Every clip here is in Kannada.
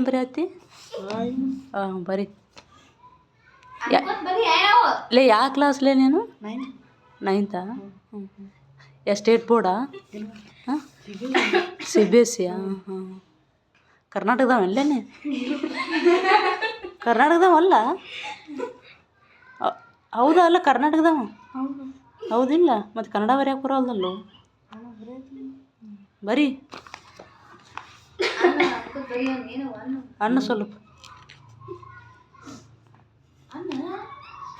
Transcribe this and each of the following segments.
ಎಷ್ಟನೇ ಬರೀ ಆಯ್ತಿ ಹಾಂ ಬರೀ ಲೇ ಯಾವ ಕ್ಲಾಸ್ಲೇ ನೀನು? ನೈನ್ ನೈನ್ತಾ ಹ್ಞೂ ಹ್ಞೂ ಸ್ಟೇಟ್ ಬೋರ್ಡಾ ಹಾಂ? ಸಿ ಬಿ ಎಸ್ ಸಿ ಹಾಂ ಹಾಂ. ಕರ್ನಾಟಕದವಲ್ಲೇನೆ ಕರ್ನಾಟಕದವಲ್ಲ ಅ- ಹೌದಾ ಅಲ್ಲ ಕರ್ನಾಟಕದವ? ಹೌದಿಲ್ಲ ಮತ್ತು ಕನ್ನಡ ಬರೆಯಕ್ಕೆ ಬರೋಲ್ದಲ್ಲೋ ಬರೀ. ಅನ್ನ ಸ್ವಲ್ಪ.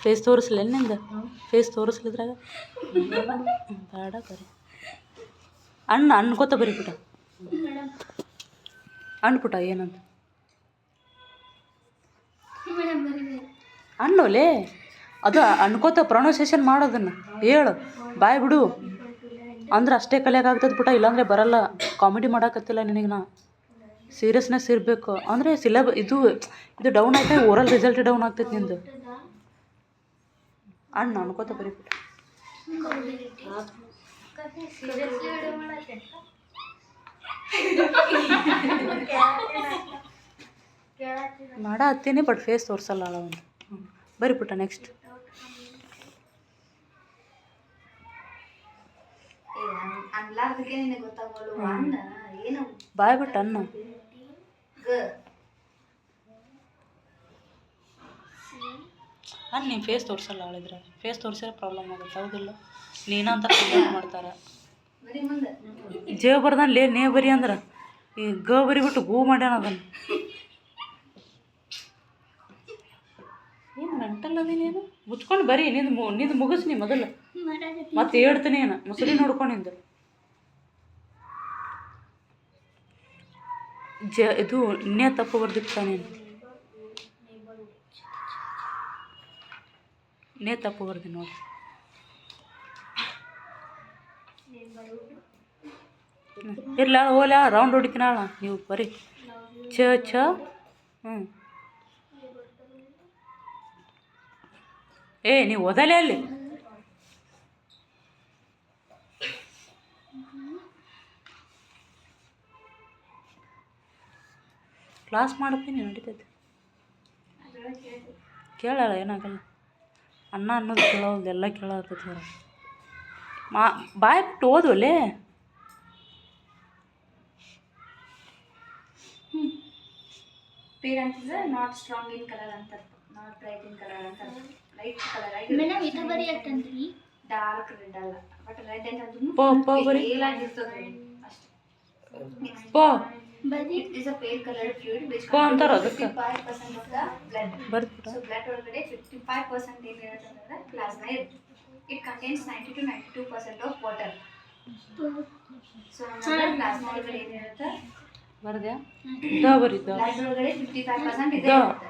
ಫೇಸ್ ತೋರಿಸ್ಲಿ ನಿಂದ ಫೇಸ್ ತೋರಿಸ್ಲಿದ್ರಾಗ ಬೇಡ ಬರೀ. ಅಣ್ಣ ಅನ್ಕೋತ ಬರೀ ಪುಟ? ಅಣ್ಣ ಪುಟ ಏನಂತ? ಅಣ್ಣ ಅನ್ನೋಲೇ ಅದು ಅನ್ಕೋತ ಪ್ರೊನೌನ್ಸಿಯೇಷನ್ ಮಾಡೋದನ್ನು? ಹೇಳು, ಬಾಯ್ ಬಿಡು. ಅಂದ್ರೆ ಅಷ್ಟೇ ಕಲಿಯೋಕ್ಕಾಗ್ತದೆ ಪುಟ, ಇಲ್ಲಾಂದ್ರೆ ಬರಲ್ಲ. ಕಾಮಿಡಿ ಮಾಡಕತ್ತಿಲ್ಲ ನಿನಗೆ ನಾ. ಸೀರಿಯಸ್ನೆಸ್ ಇರಬೇಕು. ಅಂದರೆ ಸಿಲೆಬ ಇದು ಇದು ಡೌನ್ ಆಯ್ತಾ ಓರಲ್ ರಿಸಲ್ಟ್ ಡೌನ್ ಆಗ್ತೈತೆ ನಿಂದು? ಅಣ್ಣ ಅನ್ಕೋತ ಬರೀ ಬಿಟ್ಟು ಸೀರಿಯಸ್ಲಿ ವಿಡಿಯೋ ಮಾಡತ್ತೆ ಮಾಡ ಹತ್ತೀನಿ ಬಟ್ ಫೇಸ್ ತೋರಿಸಲ್ಲ ಅಳ ಒಂದು ಬರೀ ಪುಟ ನೆಕ್ಸ್ಟ್ ಬಾಯ್ ಬಿಟ್ಟು ಅನ್ನ. ಅನ್ನ ನೀನು ಫೇಸ್ ತೋರಿಸಲ್ಲ ಅವಳಿದ್ರೆ ಫೇಸ್ ತೋರಿಸಿದ್ರೆ ಪ್ರಾಬ್ಲಮ್ ಆಗುತ್ತೆ. ಹೌದಿಲ್ಲ? ನೀನಂತ ಕಂಪ್ಲೇಂಟ್ ಮಾಡ್ತಾರೆ. ಜೇವ ಲೇ ನೇ ಬರಿ ಅಂದ್ರೆ. ಈ ಗ ಬರಿ ಬಿಟ್ಟು ಗೂ ಮಾಡ್ಯಾನ ಅದನ್ನು. ಏನು ಮೆಂಟಲ್ ಅದೇನೇನು ಮುಚ್ಕೊಂಡು ಬರೀ, ನಿಂದು ನಿಂದು ಮುಗಿಸ್ ನೀ ಮೊದಲು. ಮತ್ತೆ ಹೇಳ್ತೀನಿ ಏನು? ಮುಸುಡಿ ನೋಡ್ಕೊಂಡಿಂದು ಜ, ಇದು ಇನ್ನೇ ತಪ್ಪು ಬರ್ದಿರ್ತಾನೆ ನೀನು ಇನ್ನೇ ತಪ್ಪು ಬರ್ದಿ ನೋಡಿ. ಇರ್ಲ ಹೋಲ ರೌಂಡ್ ಹೊಡಿತೀನಾಳ ನೀವು ಬರೀ. ಛ ಛ ಹ್ಞೂ. ಏ, ನೀವು ಓದಲೇ ಅಲ್ಲಿ. ಕ್ಲಾಸ್ ಮಾಡ್ತೀನಿ ನಡೀತೈತೆ. ಕೇಳಲ್ಲ ಏನಾಗಲ್ಲ. ಅನ್ನ ಅನ್ನೋದು ಕೇಳೋದು ಎಲ್ಲ ಕೇಳತ್ತೈತೆ ಹೊರ ಮಾ ಬಾಯ್ ಬಿಟ್ಟು ಓದುವಲ್ಲೇ parents is not strong in colour ಅಂತ ನಾಟ್ ಬ್ರೈಟ್ ಇನ್ ಕಲರ್ ಅಂತ ಲೈಟ್ ಕಲರ್ ಆಗಿ ಮೇಡಮ್ ಇದು ಬರಿ ಅಂತಂದ್ರಿ ಡಾರ್ಕ್ ರೆಡ್ ಅಲ್ಲ. ಬಟ್ ರೆಡ್ ಅಂತಂದ್ರೂ ಪೋ ಪೋ ಬರಿ. ಪೇಲ್ ಆಗಿರ್ತದೆ. ಅಷ್ಟೇ. ಪೋ. ಬರೀ it is a colored percent of the blood ಬರ್ದ್ಬಿಟ so blood ಒಳಗಡೆ ಫಿಫ್ಟಿ ಫೈವ್ ಪರ್ಸೆಂಟ್ ಏನಿರುತ್ತೆ ಅಂತಂದ್ರೆ ಪ್ಲಾಸ್ಮಾ ಇರುತ್ತೆ it contains ninety two ninety two percent of water ನಮ್ಮ ಪ್ಲಾಸ್ಮಾ ಒಳಗಡೆ ಏನಿರುತ್ತೆ ಬರ್ದ್ಯಾ? ದ ಬರಿದ. ಬ್ಲಡ್ ಒಳಗಡೆ ಫಿಫ್ಟಿ ಫೈವ್ ಪರ್ಸೆಂಟ್ ಇದೆ ದ. ಇರುತ್ತೆ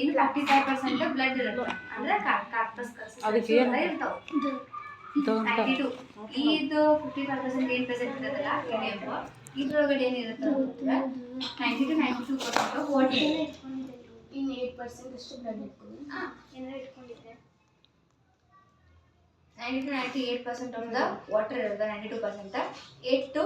ಇನ್ನು ಫಿಫ್ಟಿ ಫೈವ್ ಪರ್ಸೆಂಟ್ ಬ್ಲಡ್ ಇರುತ್ತೆ ಅಂದ್ರೆ ಕಾರ್ಪಸ್ ಅದಕ್ಕೆ ಏನು? ಇರ್ತಾವೆ. ಇದು ಫಿಫ್ಟಿ ಫೈವ್ ಪರ್ಸೆಂಟ್ ಏನು ಪ್ರೆಸೆಂಟ್ ಇರುತ್ತಲ್ಲ ಮೀಡಿಯಮ್ ಇದ್ರೊಳಗಡೆ ಏನಿರುತ್ತೆ ninety two ninety two percent of water ಇನ್ನು ಏಟ್ ಪರ್ಸೆಂಟ್ ಅಷ್ಟು ಬ್ಲಡ್ ಇಟ್ಕೊಂಡು ಹಾಂ. ಏನಾರು ninety two ninety eight percent of the water ಇರುತ್ತೆ. Ninety two percent eight two